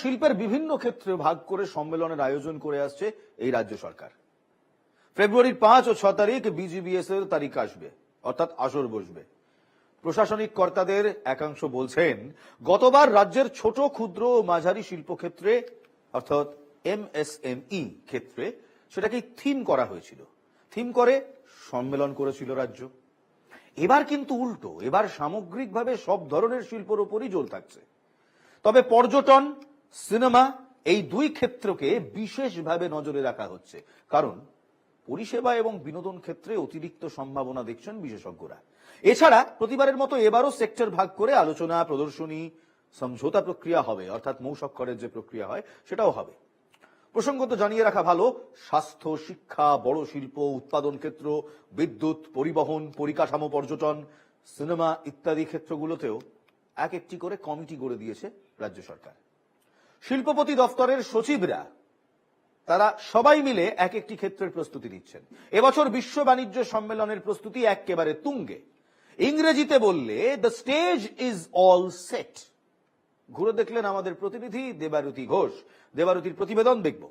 শিল্পের বিভিন্ন ক্ষেত্রে ভাগ করে সম্মেলনের আয়োজন করে আসছে এই রাজ্য সরকার। ফেব্রুয়ারির পাঁচ ও ছ তারিখ বিজিবিএস এর তারিখ আসবে, অর্থাৎ আসর বসবে। প্রশাসনিক কর্তাদের একাংশ বলছেন, গতবার রাজ্যের ছোট, ক্ষুদ্র ও মাঝারি শিল্প ক্ষেত্রে অর্থাৎ এমএসএমই ক্ষেত্রে সেটাকে থিম করা হয়েছিল। থিম করে সম্মেলন করেছিল রাজ্য। এবার কিন্তু উল্টো, এবার সামগ্রিকভাবে সব ধরনের শিল্পর ওপরই জোর থাকছে। তবে পর্যটন সিনেমা এই দুই ক্ষেত্রকে বিশেষভাবে নজরে রাখা হচ্ছে। কারণ পরিষেবা এবং বিনোদন ক্ষেত্রে অতিরিক্ত সম্ভাবনা দেখছেন বিশেষজ্ঞরা। এছাড়া প্রতিবারের মতো এবারও সেক্টর ভাগ করে আলোচনা, প্রদর্শনী, সমঝোতা প্রক্রিয়া হবে, অর্থাৎ মৌসক্ষরের যে প্রক্রিয়া হয়, সেটাও হবে। প্রসঙ্গত জানিয়ে রাখা ভালো, স্বাস্থ্য, শিক্ষা, বড় শিল্প, উৎপাদন ক্ষেত্র, বিদ্যুৎ, পরিবহন, পরিকাঠামো পর্যটন, সিনেমা ইত্যাদি ক্ষেত্রগুলোতেও এক একটি করে কমিটি গড়ে দিয়েছে রাজ্য সরকার। শিল্পপতি দফতরের সচিবরা, তারা সবাই মিলে এক একটি ক্ষেত্রের প্রস্তুতি নিচ্ছেন। এবছর বিশ্ব বাণিজ্য সম্মেলনের প্রস্তুতি একেবারে তুঙ্গে। ইংরেজিতে বললে the stage is all set ঘুরে দেখলেন আমাদের প্রতিনিধি দেবারতী ঘোষ। দেবারতীর প্রতিবেদন দেখব।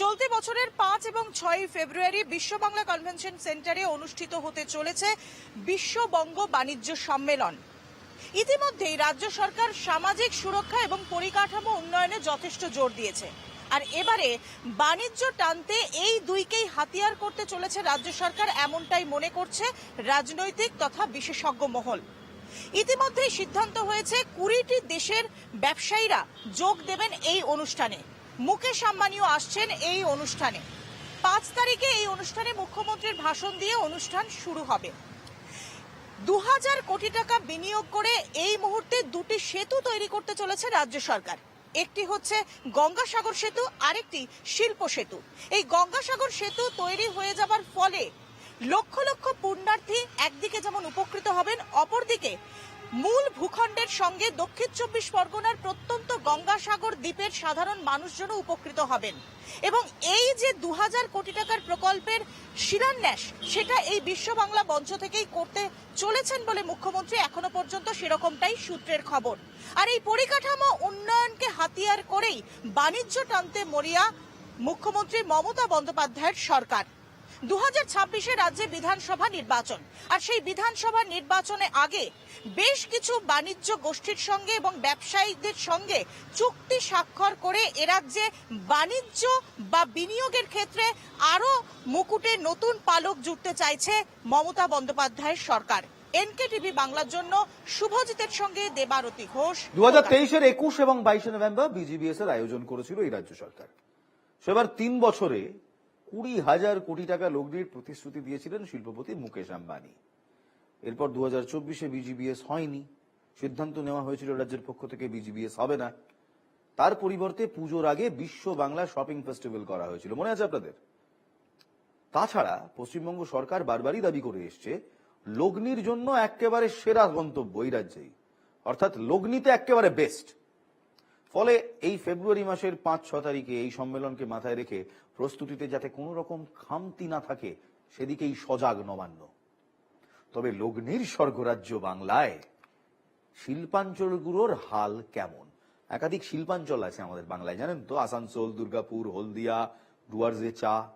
চলতি বছরের পাঁচ এবং ছয় ফেব্রুয়ারি বিশ্ব বাংলা কনভেনশন সেন্টারে অনুষ্ঠিত হতে চলেছে বিশ্ববঙ্গ বাণিজ্য সম্মেলন। ইতিমধ্যেই রাজ্য সরকার সামাজিক সুরক্ষা এবং পরিকাঠামো উন্নয়নে যথেষ্ট জোর দিয়েছে। আর এবারে বাণিজ্য টানতে এই দুইকেই হাতিয়ার করতে চলেছে রাজ্য সরকার, এমনটাই মনে করছে রাজনৈতিক তথা বিশেষজ্ঞ মহল। ইতিমধ্যেই সিদ্ধান্ত হয়েছে কুড়িটি দেশের ব্যবসায়ীরা যোগ দেবেন এই অনুষ্ঠানে। মুকেশ আম্বানিও আসছেন এই অনুষ্ঠানে। পাঁচ তারিখে এই অনুষ্ঠানে মুখ্যমন্ত্রীর ভাষণ দিয়ে অনুষ্ঠান শুরু হবে। দু হাজার কোটি টাকা বিনিয়োগ করে এই মুহূর্তে দুটি সেতু তৈরি করতে চলেছে রাজ্য সরকার। একটি হচ্ছে গঙ্গাসাগর সেতু, আরেকটি শিল্প সেতু। এই গঙ্গাসাগর সেতু তৈরি হয়ে যাবার ফলে লক্ষ লক্ষ পুণ্যার্থী একদিকে যেমন উপকৃত হবেন, অপরদিকে মূল ভূখণ্ডের সঙ্গে দক্ষিণ চব্বিশ পরগনার প্রত্যন্ত গঙ্গাসাগর দ্বীপের সাধারণ মানুষজনও উপকৃত হবেন। এবং এই যে দু হাজার কোটি টাকার প্রকল্পের শিলান্যাস, সেটা এই বিশ্ব বাংলা মঞ্চ থেকেই করতে চলেছেন বলে মুখ্যমন্ত্রী এখনও পর্যন্ত সেরকমটাই সূত্রের খবর। আর এই পরিকাঠামো উন্নয়নকে হাতিয়ার করেই বাণিজ্য টানতে মরিয়া মুখ্যমন্ত্রী মমতা বন্দ্যোপাধ্যায়ের সরকার। দু হাজার রাজ্যে বিধানসভা নির্বাচন। আর সেই বিধানসভা নির্বাচনে আগে বেশ কিছু বাণিজ্য গোষ্ঠীর সঙ্গে এবং ব্যবসায়ীদের সঙ্গে চুক্তি স্বাক্ষর করে এ রাজ্যে বাণিজ্য বা বিনিয়োগের ক্ষেত্রে আরও মুকুটে নতুন পালক জুটতে চাইছে মমতা বন্দ্যোপাধ্যায়ের সরকার। এনকে টিভি বাংলার জন্য শুভজিতের সঙ্গে দেবারতী ঘোষ। দু হাজার তেইশের একুশ এবং বাইশে নভেম্বর বিজিবিএস এর আয়োজন করেছিল এই রাজ্য সরকার। সেবার তিন বছরে কুড়ি হাজার কোটি টাকা লগ্নির প্রতিশ্রুতি দিয়েছিলেন শিল্পপতি মুকেশ আম্বানি। এরপর দু হাজার চব্বিশে বিজিবিএস হয়নি। সিদ্ধান্ত নেওয়া হয়েছিল রাজ্যের পক্ষ থেকে বিজিবিএস হবে না। তার পরিবর্তে পুজোর আগে বিশ্ব বাংলা শপিং ফেস্টিভ্যাল করা হয়েছিল। মনে আছে আপনাদের? তাছাড়া পশ্চিমবঙ্গ সরকার বারবারই দাবি করে এসছে, লগ্নির জন্য একেবারে সেরা গন্তব্য এই রাজ্যেই। অর্থাৎ লগ্নিতে একেবারে বেস্ট ফলে এই ফেব্রুয়ারি মাসের পাঁচ, ছ তারিখে এই সম্মেলনকে মাথায় রেখে প্রস্তুতিতে যাতে কোনো রকম খামতি না থাকে, সেদিকেই সজাগ নবান্ন। তবে লগ্নির স্বর্গরাজ্য বাংলায় শিল্পাঞ্চলগুলোর হাল কেমন? একাধিক শিল্পাঞ্চল আছে আমাদের বাংলায়, জানেন তো? আসানসোল, দুর্গাপুর, হলদিয়া, ডুয়ার্সে চা।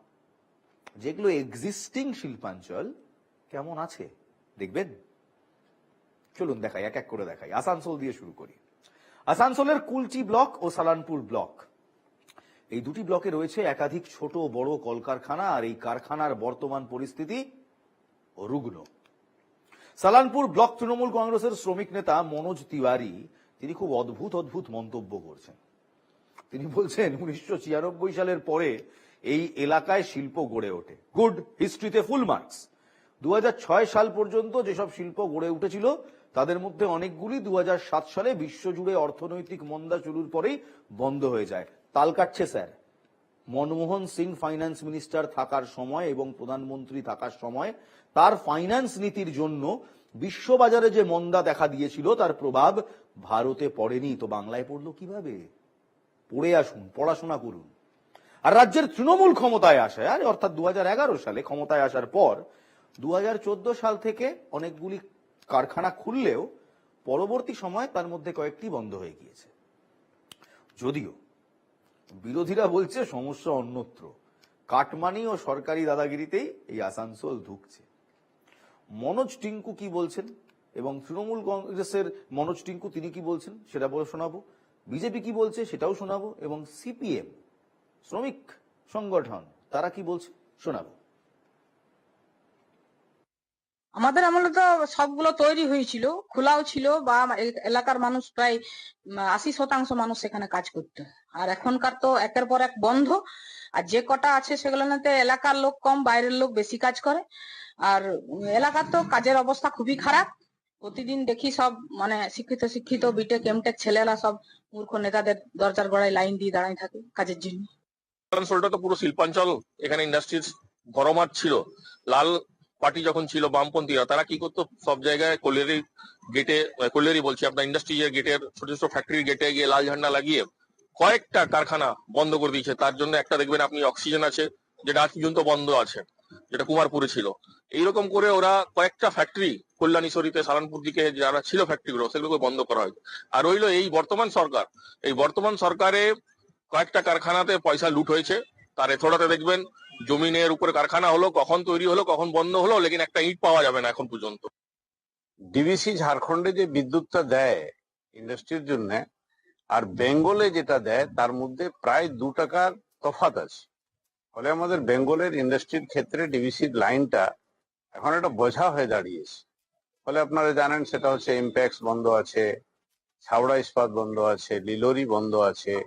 যেগুলো এক্সিস্টিং শিল্পাঞ্চল কেমন আছে? দেখবেন? চলুন দেখাই, এক এক করে দেখাই। আসানসোল দিয়ে শুরু করি। আসানসোলের কুলচি ব্লক ও সালানপুর ব্লক। এই দুটি ব্লকে রয়েছে একাধিক ছোট বড় কলকারখানা আর এই কারখানার বর্তমান পরিস্থিতি রুগ্ন সালানপুর ব্লক তৃণমূল কংগ্রেসের শ্রমিক নেতা মনোজ তিওয়ারি, তিনি খুব অদ্ভুত অদ্ভুত মন্তব্য করছেন। তিনি বলছেন, উনিশশো ছিয়ানব্বই সালের পরে এই এলাকায় শিল্প গড়ে ওঠে। গুড হিস্ট্রিতে ফুল মার্কস দু হাজার ছয় সাল পর্যন্ত যেসব শিল্প গড়ে উঠেছিল তাদের মধ্যে অনেকগুলি দু হাজার সাত সালে বিশ্বজুড়ে অর্থনৈতিক মন্দা শুরুর পরেই বন্ধ হয়ে যায়। তাল কাটছে, sir. Manmohan Singh finance minister থাকার সময় এবং প্রধানমন্ত্রী থাকার সময় তার ফাইন্যান্স নীতির জন্য বিশ্ববাজারে যে মন্দা দেখা দিয়েছিল, তার প্রভাব ভারতে পড়েনি। তো বাংলায় পড়ল কীভাবে? পড়ে আসুন, পড়াশোনা করুন। আর রাজ্যের তৃণমূল ক্ষমতায় আসে, আর অর্থাৎ দু হাজার এগারো সালে ক্ষমতায় আসার পর দু হাজার চোদ্দ সাল থেকে অনেকগুলি কারখানা খুললেও পরবর্তী সময় তার মধ্যে কয়েকটি বন্ধ হয়ে গিয়েছে। যদিও বিরোধীরা বলছে সমস্যা অন্যত্র। কাটমানি ও সরকারি দাদাগিরিতেই এই আসানসোল ঢুকছে মনোজ টিঙ্কু কি বলছেন এবং তৃণমূল কংগ্রেসের মনোজ টিঙ্কু তিনি কি বলছেন সেটা বলে শোনাবো। বিজেপি কি বলছে সেটাও শোনাবো এবং সিপিএম শ্রমিক সংগঠন তারা কি বলছে শোনাবো। আমাদের আমলে তো সবগুলো তৈরি হয়েছিল, খোলাও ছিল বা এলাকার মানুষ প্রায় আশি শতাংশ মানুষ সেখানে কাজ করতো। আর এখনকার তো একের পর এক বন্ধ, আর যে কটা আছে সেগুলোতে এলাকার লোক কম, বাইরের লোক বেশি কাজ করে। আর এলাকার তো কাজের অবস্থা খুবই খারাপ। প্রতিদিন দেখি সব মানে শিক্ষিত শিক্ষিত বিটেক এমটেক ছেলেরা সব মূর্খ নেতাদের দরজার গড়ায় লাইন দিয়ে দাঁড়ায় থাকে কাজের জন্য। তো পুরো শিল্পাঞ্চল, এখানে ইন্ডাস্ট্রিজ ভরমার ছিল। লাল পার্টি যখন ছিল, বামপন্থীরা, তারা কি করতো? সব জায়গায় কলিয়ারি গেটে কলিয়ারি বলছি, আপনার ইন্ডাস্ট্রিজের গেটের ছোট ছোট ফ্যাক্টরির গেটে গিয়ে লাল ঝান্ডা লাগিয়ে কয়েকটা কারখানা বন্ধ করে দিয়েছে। তার জন্য একটা দেখবেন আপনি অক্সিজেন আছে, যেটা আজ পর্যন্ত বন্ধ আছে, যেটা কুমারপুরে ছিল। এইরকম করে ওরা কয়েকটা ফ্যাক্টরি কল্যাণী কল্যাণীশ্বরীতে সালানপুর দিকে যারা ছিল ফ্যাক্টরিগুলো সেগুলোকে বন্ধ করা হয় আর রইল এই বর্তমান সরকার। এই বর্তমান সরকারে কয়েকটা কারখানাতে পয়সা লুট হয়েছে। তার এথোড়াতে দেখবেন জমিনের উপরে কারখানা হলো, কখন তৈরি হলো, কখন বন্ধ হলো, লেকিন একটা ইট পাওয়া যাবে না এখন পর্যন্ত। ডিভিসি ঝাড়খণ্ডে যে বিদ্যুৎটা দেয় ইন্ডাস্ট্রির জন্য, আর বেঙ্গলে যেটা দেয়, তার মধ্যে প্রায় দু টাকার তফাত আছে। ফলে আমাদের বেঙ্গলের ইন্ডাস্ট্রির ক্ষেত্রে ডিভিসির লাইনটা এখন একটা বোঝা হয়ে দাঁড়িয়েছে। ফলে আপনারা জানেন, সেটা হচ্ছে ইম্প্যাক্স বন্ধ আছে ছাওড়া ইস্পাত বন্ধ আছে লিলোরি বন্ধ আছে।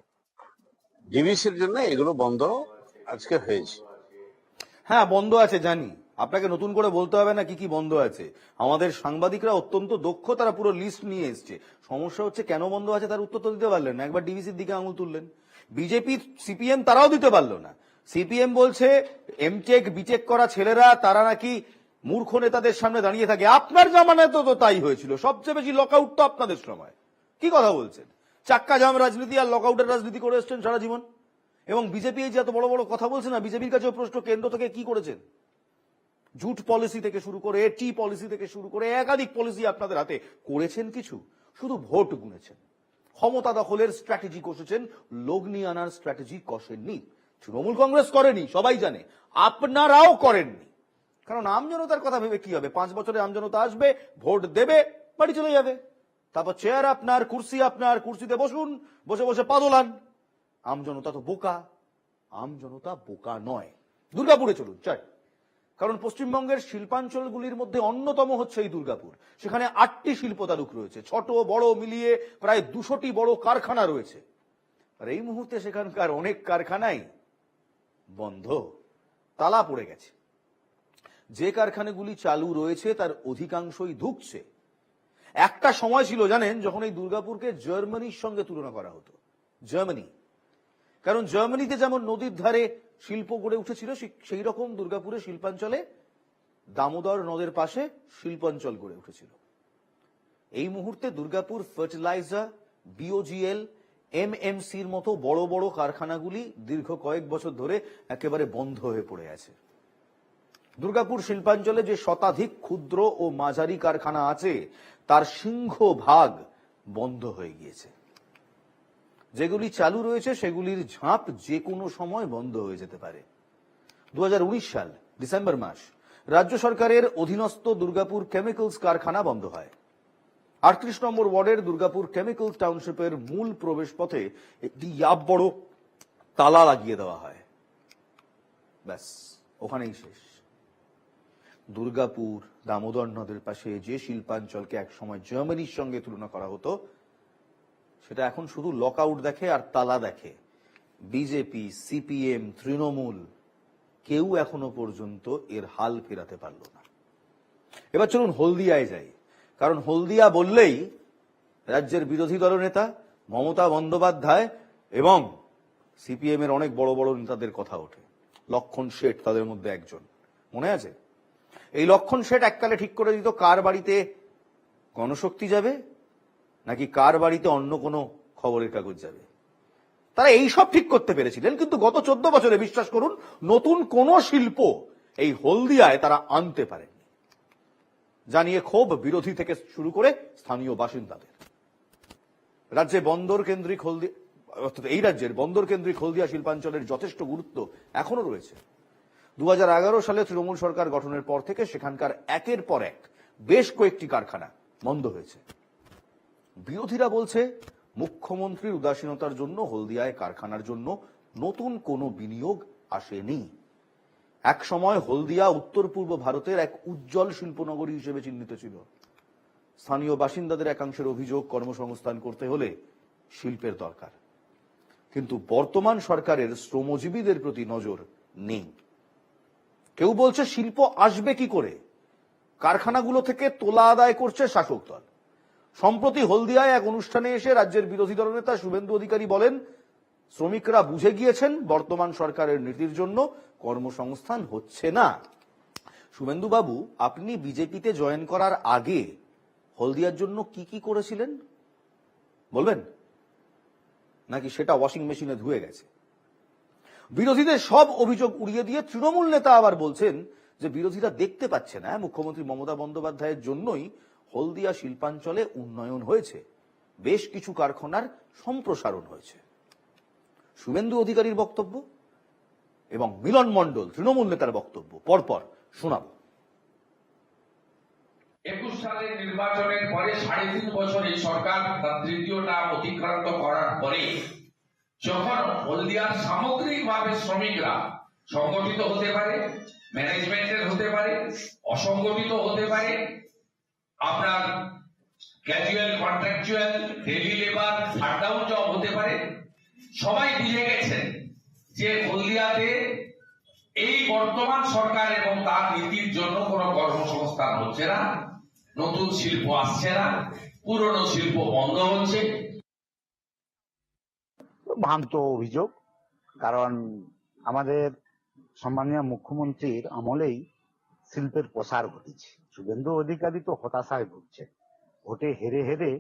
ডিভিসির জন্য এগুলো বন্ধ আজকে হয়েছে। হ্যাঁ বন্ধ আছে, জানি। আপনাকে নতুন করে বলতে হবে না কি কি বন্ধ আছে। আমাদের সাংবাদিকরা অত্যন্ত দক্ষ, তারা পুরো লিস্ট নিয়ে এসছে। সমস্যা হচ্ছে কেন বন্ধ আছে তার উত্তর তো দিতে পারলেন না। একবার ডিভিসির দিকে আঙুল তুললেন। বিজেপি সিপিএম তারাও দিতে পারল না। সিপিএম বলছে এমটেক বিটেক করা ছেলেরা, তারা নাকি মূর্খ নেতাদের সামনে দাঁড়িয়ে থাকে। আপনার জামানায় তো তো তাই হয়েছিল। সবচেয়ে বেশি লকআউট তো আপনাদের সময়। কি কথা বলছেন? চাক্কা জাম রাজনীতি আর লকআউটের রাজনীতি করে এসছেন সারা জীবন। এবং বিজেপি এই যে এত বড় বড় কথা বলছে না, বিজেপির কাছেও প্রশ্ন, কেন্দ্র থেকে কি করেছেন? জুট পলিসি থেকে শুরু করে টি পলিসি থেকে শুরু করে, একাধিক পলিসি আপনাদের হাতে। করেছেন কিছু? শুধু ভোট গুনেছেন। ক্ষমতা দখলের স্ট্র্যাটেজি কষেছেন, লগ্নি আনার স্ট্র্যাটেজি কষেননি। তৃণমূল কংগ্রেস করেনি, সবাই জানে। আপনারাও করেননি। কারণ আমজনতার কথা ভেবে কি হবে? পাঁচ বছরে আমজনতা আসবে, ভোট দেবে, বাড়ি চলে যাবে। তারপর চেয়ার আপনার, কুর্সি আপনার, কুর্সিতে বসুন, বসে বসে পাদলান আমজনতা তো বোকা আমজনতা বোকা নয়। দুর্গাপুরে চলুন, চাই। কারণ পশ্চিমবঙ্গের শিল্পাঞ্চলগুলির মধ্যে অন্যতম হচ্ছে এই দুর্গাপুর। সেখানে আটটি শিল্প তালুক রয়েছে, ছোট, বড়, মিলিয়ে প্রায় দুশোটি বড় কারখানা রয়েছে। আর এই মুহূর্তে সেখানকার অনেক কারখানাই বন্ধ, তালা পড়ে গেছে। যে কারখানাগুলি চালু রয়েছে, তার অধিকাংশই ধুকছে। একটা সময় ছিল, জানেন, যখন এই দুর্গাপুরকে জার্মানির সঙ্গে তুলনা করা হতো। জার্মানি কারণ জার্মানিতে যেমন নদীর ধারে শিল্প গড়ে উঠেছিল সেই রকম দুর্গাপুরে শিল্পাঞ্চলে দামোদর নদের পাশে শিল্পাঞ্চল গড়ে উঠেছিল। এই মুহূর্তে দুর্গাপুর ফার্টিলাইজার, বিওজিএল এম এমএমসির মতো বড় বড় কারখানাগুলি দীর্ঘ কয়েক বছর ধরে একেবারে বন্ধ হয়ে পড়ে আছে। দুর্গাপুর শিল্পাঞ্চলে যে শতাধিক ক্ষুদ্র ও মাঝারি কারখানা আছে, তার সিংহ ভাগ বন্ধ হয়ে গিয়েছে। যেগুলি চালু রয়েছে, সেগুলির ঝাঁপ যে কোনো সময় বন্ধ হয়ে যেতে পারে। দু সাল, ডিসেম্বর মাস, রাজ্য সরকারের অধীনস্থ দুর্গাপুর কেমিক্যালস কারখানা বন্ধ হয়। আটত্রিশ নম্বর ওয়ার্ডের দুর্গাপুর কেমিক্যাল টাউনশিপের মূল প্রবেশ পথে একটি ইয়াব বড় তালা লাগিয়ে দেওয়া হয়। ব্যাস, ওখানেই শেষ। দুর্গাপুর, দামোদর নদের পাশে যে শিল্পাঞ্চলকে একসময় জার্মানির সঙ্গে তুলনা করা হতো সেটা এখন শুধু লকআউট দেখে আর তালা দেখে। বিজেপি সিপিএম তৃণমূল, কেউ এখনও পর্যন্ত এর হাল ফেরাতে পারল না। এবার চলুন হলদিয়ায় যাই। কারণ হলদিয়া বললেই রাজ্যের বিরোধী দলনেতা মমতা বন্দ্যোপাধ্যায় এবং সিপিএম এর অনেক বড় বড় নেতাদের কথা ওঠে। লক্ষণ শেঠ তাদের মধ্যে একজন। মনে আছে? এই লক্ষণ শেঠ এককালে ঠিক করে দিত কার বাড়িতে গণশক্তি যাবে নাকি কার বাড়িতে অন্য কোনো খবরের কাগজ যাবে? তারা এই সব ঠিক করতে পেরেছিলেন, কিন্তু গত চোদ্দ বছরে, বিশ্বাস করুন, নতুন কোন শিল্প এই হলদিয়ায় তারা আনতে পারেননি। জানিয়ে ক্ষোভ বিরোধী থেকে শুরু করে স্থানীয় বাসিন্দাদের। রাজ্যে বন্দর কেন্দ্রিক হলদি, অর্থাৎ এই রাজ্যের বন্দর কেন্দ্রিক হলদিয়া শিল্পাঞ্চলের যথেষ্ট গুরুত্ব এখনও রয়েছে। দু হাজার এগারো সালে তৃণমূল সরকার গঠনের পর থেকে সেখানকার একের পর এক বেশ কয়েকটি কারখানা বন্ধ হয়েছে। বিরোধীরা বলছে, মুখ্যমন্ত্রীর উদাসীনতার জন্য হলদিয়ায় কারখানার জন্য নতুন কোনো বিনিয়োগ আসেনি। এক সময় হলদিয়া উত্তর পূর্ব ভারতের এক উজ্জ্বল শিল্পনগরী হিসেবে চিহ্নিত ছিল। স্থানীয় বাসিন্দাদের একাংশের অভিযোগ কর্মসংস্থান করতে হলে শিল্পের দরকার। কিন্তু বর্তমান সরকারের শ্রমজীবীদের প্রতি নজর নেই। কেউ বলছে, শিল্প আসবে কি করে? কারখানাগুলো থেকে তোলা আদায় করছে শাসক দল। সম্প্রতি হলদিয়ায় এক অনুষ্ঠানে এসে রাজ্যের বিরোধী দলনেতা শুভেন্দু অধিকারী বলেন, শ্রমিকরা বুঝে গিয়েছেন বর্তমান সরকারের নীতির জন্য কর্মসংস্থান হচ্ছে না। শুভেন্দু বাবু আপনি বিজেপিতে জয়েন করার আগে হলদিয়ার জন্য কি কি করেছিলেন? বলবেন? নাকি সেটা ওয়াশিং মেশিনে ধুয়ে গেছে? বিরোধীদের সব অভিযোগ উড়িয়ে দিয়ে তৃণমূল নেতা আবার বলছেন যে বিরোধীরা দেখতে পাচ্ছে না। মুখ্যমন্ত্রী মমতা বন্দ্যোপাধ্যায়ের জন্যই হলদিয়া শিল্পাঞ্চলে উন্নয়ন হয়েছে। বেশ কিছু কারখানার সম্প্রসারণ হয়েছে। শুভেন্দু অধিকারীর বক্তব্য এবং মিলন মণ্ডল, তৃণমূল নেতার বক্তব্য। পরপর শোনাবো। একুশ সালের নির্বাচনের পরে সাড়ে তিন বছর এই সরকার তার তৃতীয়টা অতিক্রান্ত করার পরে যখন হলদিয়ার সামগ্রিকভাবে শ্রমিকরা সংগঠিত হতে পারে ম্যানেজমেন্টের হতে পারে, অসংগঠিত হতে পারে আপনার casual contractual daily labour shutdown job হতে পারে। সবাই বুঝে গেছেন যে হলদিয়াতে এই বর্তমান সরকার এবং তার নীতির জন্য কোনো কর্মসংস্থান হচ্ছে না, নতুন শিল্প আসছে না, পুরনো শিল্প বন্ধ হচ্ছে। ভ্রান্ত অভিযোগ, কারণ আমাদের সম্মানীয় মুখ্যমন্ত্রীর আমলেই শিল্পের প্রসার ঘটেছে। শুভেন্দু অধিকারী তো হতাশায় ভুগছে ভোটে হেরে হেরে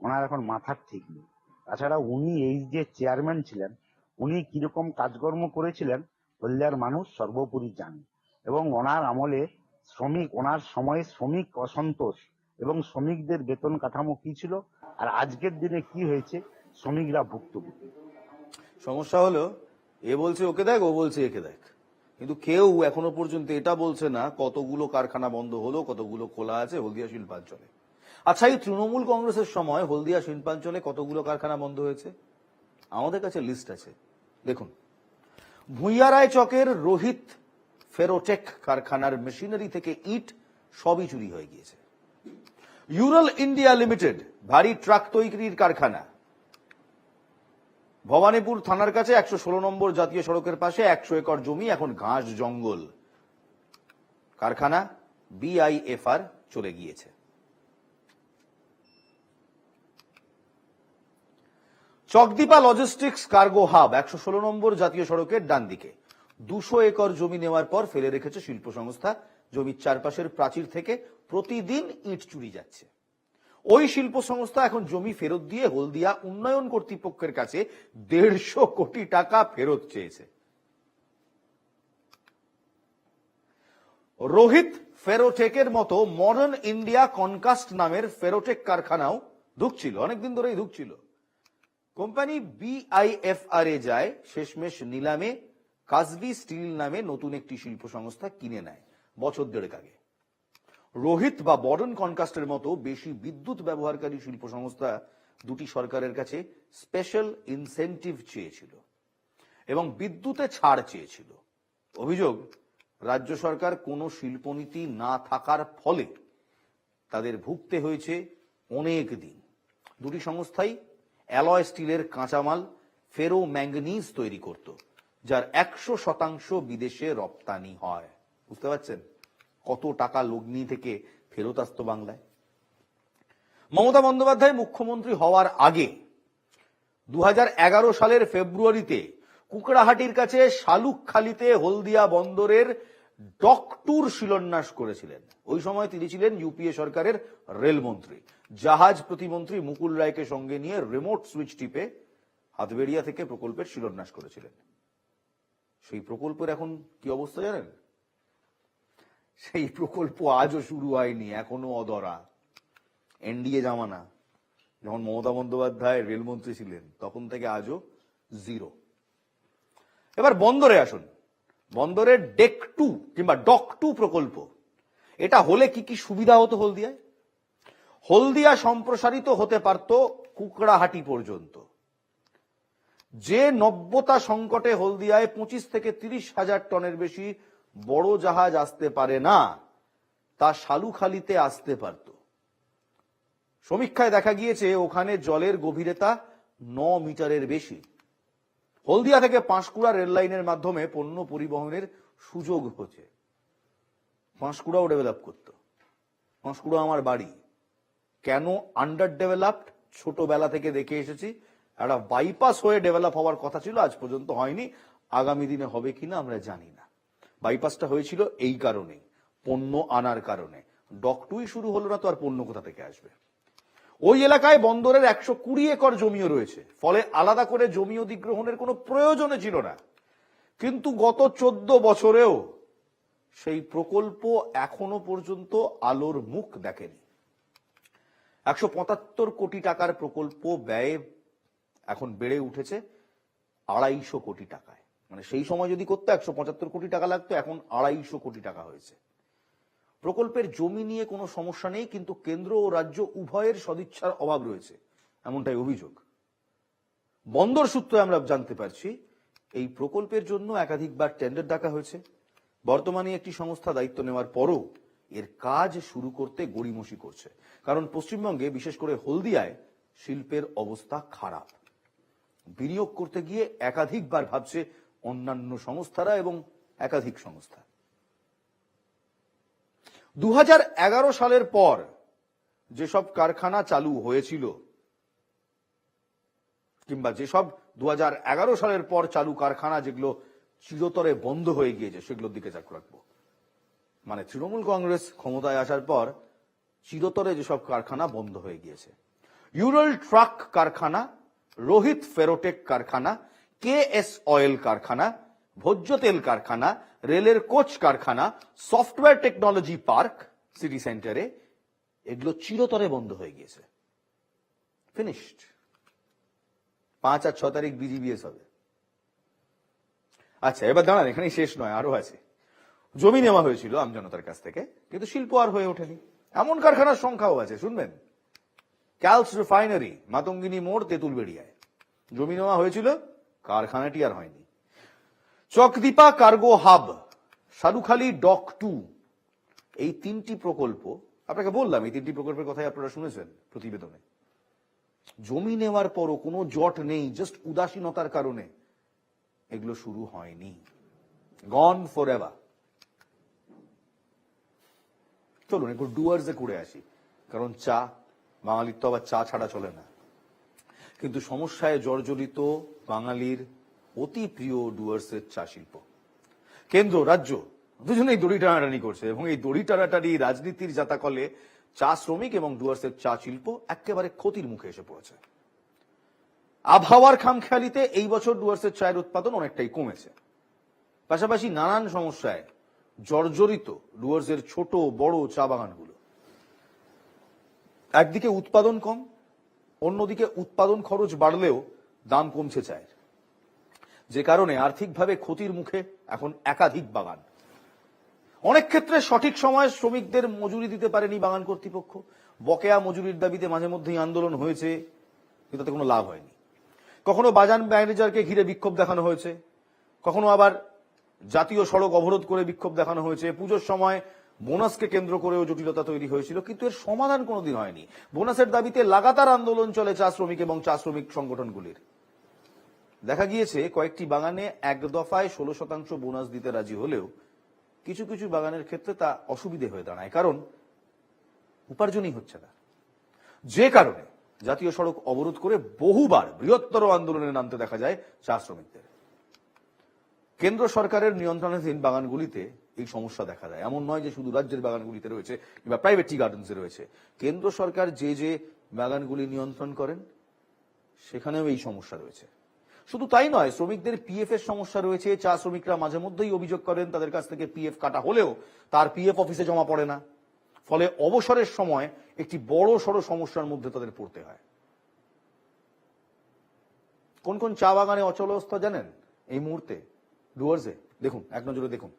ওনার এখন মাথার ঠিক নেই। তাছাড়া উনি এই যে চেয়ারম্যান ছিলেন, উনি কীরকম কাজকর্ম করেছিলেন, হলদিয়ার মানুষ সর্বোপরি জানে। এবং ওনার আমলে শ্রমিক, ওনার সময়ে শ্রমিক অসন্তোষ এবং শ্রমিকদের বেতন কাঠামো কি ছিল, আর আজকের দিনে কি হয়েছে, শ্রমিকরা ভুক্তভোগী। সমস্যা হলো, এ বলছে, ওকে দেখ, ও বলছে, একে দেখ। কিন্তু কেউ এখনও পর্যন্ত এটা বলছে না, কতগুলো কারখানা বন্ধ হলো, কতগুলো খোলা আছে হলদিয়া শিল্পাঞ্চলে। আচ্ছা এই তৃণমূল কংগ্রেসের সময় হলদিয়া শিল্পাঞ্চলে কতগুলো কারখানা বন্ধ হয়েছে? আমাদের কাছে লিস্ট আছে। দেখুন ভুইয়ারায় চকের রোহিত ফেরোটেক কারখানার মেশিনারি থেকে ইট সবই চুরি হয়ে গিয়েছে। ইউরাল ইন্ডিয়া লিমিটেড ভারী ট্রাক তৈরির কারখানা। ভবানীপুর থানার কাছে একশো ষোলো নম্বর জাতীয় সড়কের পাশে একশো একর জমি, এখন ঘাস জঙ্গল। কারখানা বিআইএফআর চলে গিয়েছে। চকদীপা লজিস্টিক্স কার্গো হাব একশো ষোলো নম্বর জাতীয় সড়কের ডান দিকে। দুশো একর জমি নেওয়ার পর ফেলে রেখেছে শিল্প সংস্থা জমির চারপাশের প্রাচীর থেকে প্রতিদিন ইট চুরি যাচ্ছে। ওই শিল্প সংস্থা এখন জমি ফেরত দিয়ে হলদিয়া উন্নয়ন কর্তৃপক্ষের কাছে দেড়শো কোটি টাকা ফেরত চেয়েছে। রোহিত ফেরোটেকের মতো মডার্ন ইন্ডিয়া কনকাস্ট নামের ফেরোটেক কারখানাও ঢুকছিল অনেকদিন ধরেই ঢুকছিল কোম্পানি বিআইএফআর এ যায়, শেষমেশ নিলামে কাজবি স্টিল নামে নতুন একটি শিল্প সংস্থা কিনে নেয়, বছর দেড়েক আগে। রোহিত বা বর্ডন কনকাস্টের মতো বেশি বিদ্যুৎ ব্যবহারকারী শিল্প সংস্থা দুটি সরকারের কাছে স্পেশাল ইনসেন্টিভ চেয়েছিল এবং বিদ্যুতে ছাড় চেয়েছিল। অভিযোগ, রাজ্য সরকার কোনো শিল্পনীতি না থাকার ফলে তাদের ভুগতে হয়েছে অনেক দিন। দুটি সংস্থাই অ্যালয় স্টিলের কাঁচামাল ফেরো ম্যাঙ্গানিজ তৈরি করত, যার একশো শতাংশ বিদেশে রপ্তানি হয়। বুঝতে পারছেন? কত টাকা লগ্নি থেকে ফেরত আসতো বাংলায়? মমতা বন্দ্যোপাধ্যায় মুখ্যমন্ত্রী হওয়ার আগে দু হাজার এগারো সালের ফেব্রুয়ারিতে কুকড়াহাটির কাছে শালুকখালীতে হলদিয়া বন্দরের ডকটুর শিলান্যাস করেছিলেন। ওই সময় তিনি ছিলেন ইউপিএ সরকারের রেলমন্ত্রী। জাহাজ প্রতিমন্ত্রী মুকুল রায়কে সঙ্গে নিয়ে রিমোট সুইচ টিপে হাতবেড়িয়া থেকে প্রকল্পের শিলান্যাস করেছিলেন। সেই প্রকল্পের এখন কি অবস্থা জানেন? সেই প্রকল্প আজও শুরু হয়নি, এখনও অদরা এনডিএ জামানা, যখন মমতা বন্দ্যোপাধ্যায় রেলমন্ত্রী ছিলেন, তখন থেকে আজও জিরো। এবার বন্দরে আসুন। বন্দরের ডেক টু কিংবা ডক টু প্রকল্প, এটা হলে কি কি সুবিধা হতো হলদিয়ায়? হলদিয়া সম্প্রসারিত হতে পারত কুকড়াহাটি পর্যন্ত। যে নব্যতা সংকটে হলদিয়ায় পঁচিশ থেকে তিরিশ হাজার টনের বেশি বড় জাহাজ আসতে পারে না, তা শালুখালিতে আসতে পারত। সমীক্ষায় দেখা গিয়েছে, ওখানে জলের গভীরতা ন মিটারের বেশি। হলদিয়া থেকে পাঁশকুড়া রেল লাইনের মাধ্যমে পণ্য পরিবহনের সুযোগ হচ্ছে পাঁশকুড়াও ডেভেলপ করতো। পাঁশকুড়া আমার বাড়ি। কেন আন্ডার ডেভেলপড ছোটবেলা থেকে দেখে এসেছি। একটা বাইপাস হয়ে ডেভেলপ হওয়ার কথা ছিল, আজ পর্যন্ত হয়নি। আগামী দিনে হবে কিনা আমরা জানি না। বাইপাসটা হয়েছিল এই কারণেই, পণ্য আনার কারণে। ডকটুই শুরু হলো না তো আর পণ্য কোথা থেকে আসবে? ওই এলাকায় বন্দরের একশো কুড়ি একর জমিও রয়েছে। ফলে আলাদা করে জমি অধিগ্রহণের কোনো প্রয়োজনই ছিল না। কিন্তু গত চোদ্দ বছরেও সেই প্রকল্প এখনও পর্যন্ত আলোর মুখ দেখেনি। একশো পঁচাত্তর কোটি টাকার প্রকল্প ব্যয় এখন বেড়ে উঠেছে আড়াইশো কোটি টাকায়। মানে সেই সময় যদি করতে একশো পঁচাত্তর কোটি টাকা লাগতো, এখন আড়াইশো কোটি টাকা হয়েছে। প্রকল্পের জমি নিয়ে কোনো সমস্যা নেই, কিন্তু কেন্দ্র ও রাজ্য উভয়ের সদিচ্ছার অভাব রয়েছে, এমনটাই অভিযোগ। বন্দর সূত্রে আমরা জানতে পারছি, এই প্রকল্পের জন্য একাধিকবার টেন্ডার ডাকা হয়েছে। বর্তমানে একটি সংস্থা দায়িত্ব নেওয়ার পরও এর কাজ শুরু করতে গড়িমসি করছে। কারণ পশ্চিমবঙ্গে, বিশেষ করে হলদিয়ায়, শিল্পের অবস্থা খারাপ। বিনিয়োগ করতে গিয়ে একাধিকবার ভাবছে অন্যান্য সংস্থারা এবং একাধিক সংস্থা। দু সালের পর যেসব কারখানা চালু হয়েছিল, কিংবা যেসব দু সালের পর চালু কারখানা যেগুলো চিরতরে বন্ধ হয়ে গিয়েছে, সেগুলোর দিকে চাকু রাখব। মানে তৃণমূল কংগ্রেস ক্ষমতায় আসার পর চিরতরে যেসব কারখানা বন্ধ হয়ে গিয়েছে। ইউরল ট্রাক কারখানা, রোহিত ফেরোটেক কারখানা কে এস অয়েল কারখানা, ভোজ্য তেল কারখানা, রেলের কোচ কারখানা, সফটওয়্যার টেকনোলজি পার্ক, সিটি সেন্টারে, এগুলো চিরতরে বন্ধ হয়ে গিয়েছে। ফিনিশড পাঁচ আর ছ তারিখ বিজিবিএস হবে। আচ্ছা এবার দাঁড়ান, এখানেই শেষ নয় আরও আছে। জমি নেওয়া হয়েছিল আমজনতার কাছ থেকে, কিন্তু শিল্প আর হয়ে ওঠেনি। এমন কারখানার সংখ্যাও আছে, শুনবেন। ক্যালস রিফাইনারি, মাতঙ্গিনী মোড় তেঁতুলবেড়িয়ায়। জমি নেওয়া হয়েছিল কারখানাটি আর হয়নি। Chakdipa cargo hub, Sarukhali dock two, এই তিনটি প্রকল্প, আপনাকে বললাম এই তিনটি প্রকল্পের কথাই আপনারা শুনেছেন প্রতিবেদনে। জমি নেওয়ার পরও কোনো জট নেই জাস্ট উদাসীনতার কারণে এগুলো শুরু হয়নি। গন ফর এভার চলুন, একটু ডুয়ার্সে করে আসি, কারণ চা, বাঙালির তো আবার চা ছাড়া চলে না। কিন্তু সমস্যায় জর্জরিত বাঙালির অতি প্রিয় ডুয়ার্সের চা শিল্প কেন্দ্র, রাজ্য, দুজনেই দড়ি টানাটানি করছে এবং এই দড়ি টানাটানি রাজনীতির জাতাকলে চা শ্রমিক এবং ডুয়ার্সের চা শিল্প একেবারে ক্ষতির মুখে এসে পড়েছে। আবহাওয়ার খামখেয়ালিতে এই বছর ডুয়ার্সের চায়ের উৎপাদন অনেকটাই কমেছে। পাশাপাশি নানান সমস্যায় জর্জরিত ডুয়ার্সের ছোট, বড় চা বাগানগুলো। একদিকে উৎপাদন কম অন্যদিকে উৎপাদন খরচ বাড়লেও দাম কমছে চায়ের। যে কারণে আর্থিকভাবে ক্ষতির মুখে এখন একাধিক বাগান। অনেক ক্ষেত্রে সঠিক সময়ে শ্রমিকদের মজুরি দিতে পারেনি বাগান কর্তৃপক্ষ। বকেয়া মজুরির দাবিতে মাঝে মধ্যেই আন্দোলন হয়েছে কিন্তু তাতে কোনো লাভ হয়নি। কখনো বাজার ম্যানেজারকে ঘিরে বিক্ষোভ দেখানো হয়েছে, কখনো আবার জাতীয় সড়ক অবরোধ করে বিক্ষোভ দেখানো হয়েছে। পুজোর সময় বোনাসকে কেন্দ্র করেও জটিলতা তৈরি হয়েছিল, কিন্তু এর সমাধান কোনোদিন হয়নি। বোনাসের দাবিতে লাগাতার আন্দোলন চলে চা শ্রমিক এবং চা শ্রমিক সংগঠনগুলির। দেখা গিয়েছে, কয়েকটি বাগানে এক দফায় ষোলো শতাংশ বোনাস দিতে রাজি হলেও কিছু কিছু বাগানের ক্ষেত্রে তা অসুবিধে হয়ে দাঁড়ায়, কারণ উপার্জনই হচ্ছে না। যে কারণে জাতীয় সড়ক অবরোধ করে বহুবার বৃহত্তর আন্দোলনে নামতে দেখা যায় চা শ্রমিকদের। কেন্দ্র সরকারের নিয়ন্ত্রণাধীন বাগানগুলিতে এই সমস্যা দেখা যায় এমন নয় যে শুধু রাজ্যের বাগানগুলিতে রয়েছে কিংবা প্রাইভেট টি গার্ডেন্সে রয়েছে। কেন্দ্র সরকার যে যে বাগানগুলি নিয়ন্ত্রণ করেন, সেখানেও এই সমস্যা রয়েছে। শুধু তাই নয়, শ্রমিকদের পিএফ এর সমস্যা রয়েছে। চা শ্রমিকরা মাঝে মধ্যেই অভিযোগ করেন, তাদের কাছ থেকে পিএফ কাটা হলেও তার পিএফ অফিসে জমা পড়ে না। ফলে অবসরের সময় একটি বড় সড় সমস্যার মধ্যে তাদের পড়তে হয়। কোন কোন চা বাগানে অচল অবস্থা জানেন? এই মুহূর্তে ডুয়ার্সে দেখুন, এক নজরে দেখুন।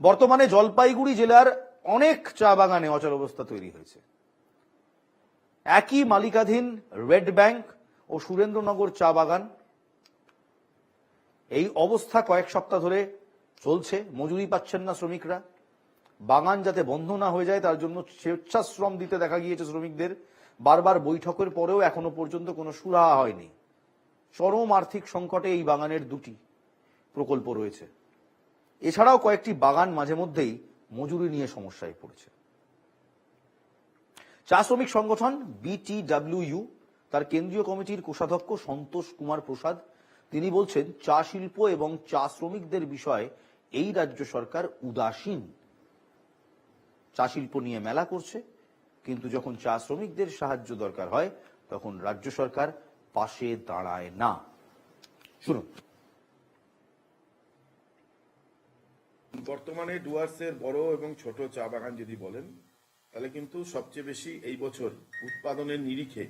বর্তমানে জলপাইগুড়ি জেলার অনেক চা বাগানে অচল অবস্থা তৈরি হয়েছে। একই মালিকাধীন রেড ব্যাংক ও সুরেন্দ্রনগর চা বাগান এই অবস্থা কয়েক সপ্তাহ ধরে চলছে, মজুরি পাচ্ছেন না শ্রমিকরা। বাগান যাতে বন্ধ না হয়ে যায়, তার জন্য স্বেচ্ছাশ্রম দিতে দেখা গিয়েছে শ্রমিকদের। বারবার বৈঠকের পরেও এখনও পর্যন্ত কোনো সুরাহা হয়নি। চরম আর্থিক সংকটে এই বাগানের দুটি প্রকল্প রয়েছে। এছাড়াও কয়েকটি বাগান মাঝে মধ্যেই মজুরি নিয়ে সমস্যায় পড়েছে। চা শ্রমিক সংগঠন বিটিডাব্লিউ তার কেন্দ্রীয় কমিটির কোষাধ্যক্ষ সন্তোষ কুমার প্রসাদ, তিনি বলছেন, চা শিল্প এবং চা শ্রমিকদের বিষয়ে এই রাজ্য সরকার উদাসীন। চা শিল্প নিয়ে মেলা করছে, কিন্তু যখন চা শ্রমিকদের সাহায্য দরকার হয়, তখন রাজ্য সরকার পাশে দাঁড়ায় না। শুনুন। বর্তমানে ডুয়ার্সের বড় এবং ছোট চা বাগান যদি বলেন, তাহলে কিন্তু সবচেয়ে বেশি এই বছর উৎপাদনের নিরিখে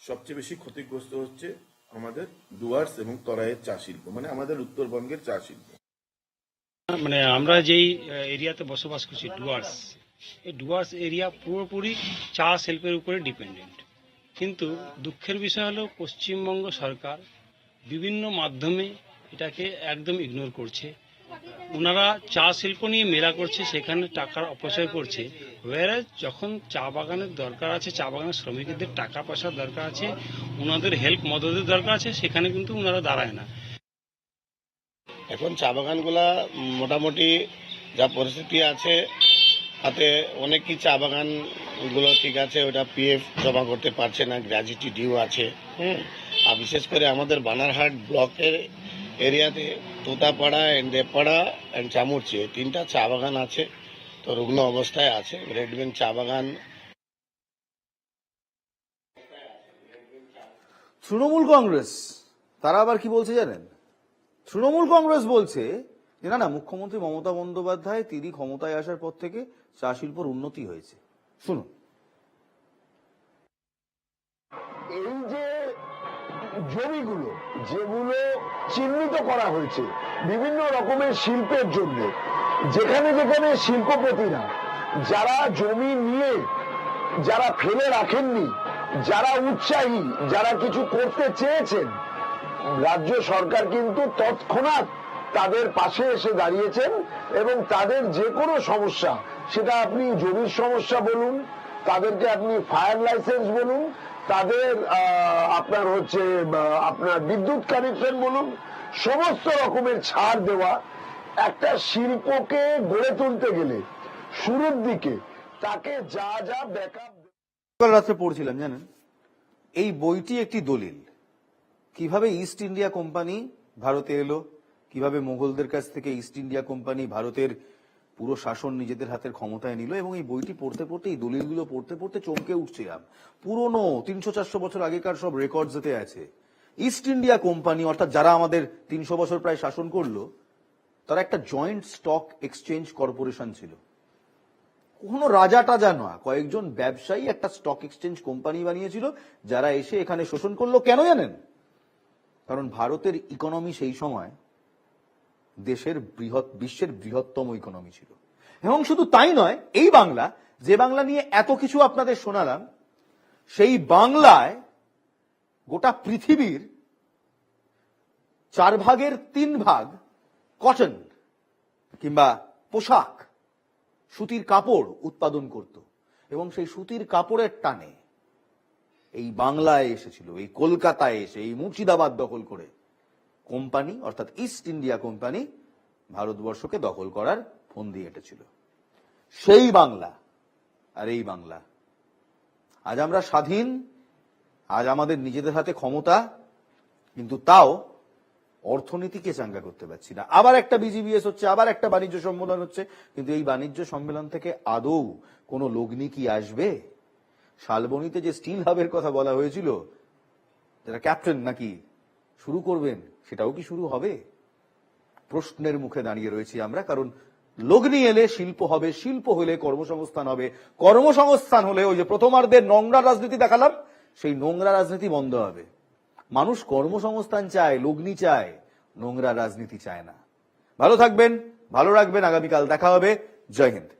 সবচেয়ে বেশি ক্ষতিগ্রস্ত হচ্ছে আমাদের ডুয়ার্স এবং তরাইয়ের চা শিল্প মানে আমাদের উত্তরবঙ্গের চা শিল্প। মানে আমরা যেই এরিয়াতে বসবাস করছি ডুয়ার্স, এই ডুয়ার্স এরিয়া পুরোপুরি চা শিল্পের উপরে ডিপেন্ডেন্ট। কিন্তু দুঃখের বিষয় হলো, পশ্চিমবঙ্গ সরকার বিভিন্ন মাধ্যমে এটাকে একদম ইগনোর করছে। ওনারা চা শিল্প নিয়ে মেলা করছে, সেখানে টাকার অপচয় করছে। ওয়ারাজ যখন চা বাগানের দরকার আছে, চা বাগানের শ্রমিকদের টাকা পয়সার দরকার আছে, ওনাদের হেল্প মদতের দরকার আছে, সেখানে কিন্তু ওনারা দাঁড়ায় না। এখন চা বাগানগুলা মোটামুটি যা পরিস্থিতি আছে, তাতে অনেকই চা বাগানগুলো ঠিক আছে, ওটা পিএফ জমা করতে পারছে না গ্র্যাজুইটি ডিউ আছে, হুম। আর বিশেষ করে আমাদের বানারহাট ব্লকের এরিয়াতে তোতাপাড়া অ্যান্ড দেপাড়া অ্যান্ড চামুরচি তিনটা চা বাগান আছে। তো রুগ্ন অবস্থায় আছে রেডবেন চা বাগান। তৃণমূল কংগ্রেস তারা আবার কি বলছে জানেন? তৃণমূল কংগ্রেস বলছে যে না না মুখ্যমন্ত্রী মমতা বন্দ্যোপাধ্যায় তিনি ক্ষমতায় আসার পর থেকে চা শিল্পর উন্নতি হয়েছে। শুনুন। এই যে জমিগুলো যেগুলো চিহ্নিত করা হয়েছে, বিভিন্ন রকমের শিল্পের জন্য। যেখানে যেখানে শিল্পপতিরা যারা জমি নিয়ে, যারা ফেলে রাখেননি, যারা উৎসাহী, যারা কিছু করতে চেয়েছেন, রাজ্য সরকার কিন্তু তৎক্ষণাৎ তাদের পাশে এসে দাঁড়িয়েছেন এবং তাদের যে কোনো সমস্যা, সেটা আপনি জমির সমস্যা বলুন, তাদেরকে আপনি ফায়ার লাইসেন্স বলুন তাদের আপনার হচ্ছে আপনার বিদ্যুৎ কানেকশন বলুন, সমস্ত রকমের ছাড় দেওয়া একটা শিল্পকে গড়ে তুলতে গেলে শুরুর দিকে তাকে যা যা ব্যাকআপ পড়ছিলাম, জানেন? এই বইটি একটি দলিল। কীভাবে ইস্ট ইন্ডিয়া কোম্পানি ভারতে এলো, কীভাবে মোগলদের কাছ থেকে ইস্ট ইন্ডিয়া কোম্পানি ভারতের পুরো শাসন নিজেদের হাতের ক্ষমতায় নিল এবং এই বইটি পড়তে পড়তে, এই দলিলগুলো পড়তে পড়তে চমকে উঠছিলাম পুরনো তিনশো চারশো বছর আগেকার সব রেকর্ড যেতে আছে। ইস্ট ইন্ডিয়া কোম্পানি অর্থাৎ যারা আমাদের তিনশো বছর প্রায় শাসন করল, তারা একটা জয়েন্ট স্টক এক্সচেঞ্জ কর্পোরেশন ছিল। কোনো রাজা টাজা নয় কয়েকজন ব্যবসায়ী একটা স্টক এক্সচেঞ্জ কোম্পানি বানিয়েছিল, যারা এসে এখানে শোষণ করল। কেন জানেন? কারণ ভারতের ইকোনমি সেই সময় দেশের বৃহৎ, বিশ্বের বৃহত্তম ইকোনমি ছিল। এবং শুধু তাই নয়, এই বাংলা, যে বাংলা নিয়ে এত কিছু আপনাদের শোনালাম, সেই বাংলায় গোটা পৃথিবীর চার ভাগের তিন ভাগ কটন কিংবা পোশাক, সুতির কাপড় উৎপাদন করত। এবং সেই সুতির কাপড়ের টানে এই বাংলায় এসেছিল, এই কলকাতায় এসে, এই মুর্শিদাবাদ দখল করে কোম্পানি, অর্থাৎ ইস্ট ইন্ডিয়া কোম্পানি, ভারতবর্ষকে দখল করার ফন্দি এঁটেছিল। সেই বাংলা, আর এই বাংলা, আজ আমরা স্বাধীন, আজ আমাদের নিজেদের হাতে ক্ষমতা, কিন্তু তাও অর্থনীতিকে চাঙ্গা করতে পারছি না। আবার একটা বিজিবিএস হচ্ছে, আবার একটা বাণিজ্য সম্মেলন হচ্ছে, কিন্তু এই বাণিজ্য সম্মেলন থেকে আদৌ কোনো লগ্নি কি আসবে? শালবনীতে যে স্টিল হাবের কথা বলা হয়েছিল, যারা ক্যাপ্টেন নাকি শুরু করবেন, সেটাও কি শুরু হবে? প্রশ্নের মুখে দাঁড়িয়ে রয়েছি আমরা, কারণ লগ্নি এলে শিল্প হবে, শিল্প হলে কর্মসংস্থান হবে। কর্মসংস্থান হলে ওই যে প্রথমার্ধের নোংরা রাজনীতি দেখালাম, সেই নোংরা রাজনীতি বন্ধ হবে। মানুষ কর্মসংস্থান চায়, লগ্নি চায়, নোংরা রাজনীতি চায় না। ভালো থাকবেন, ভালো রাখবেন, আগামীকাল দেখা হবে। জয় হিন্দ।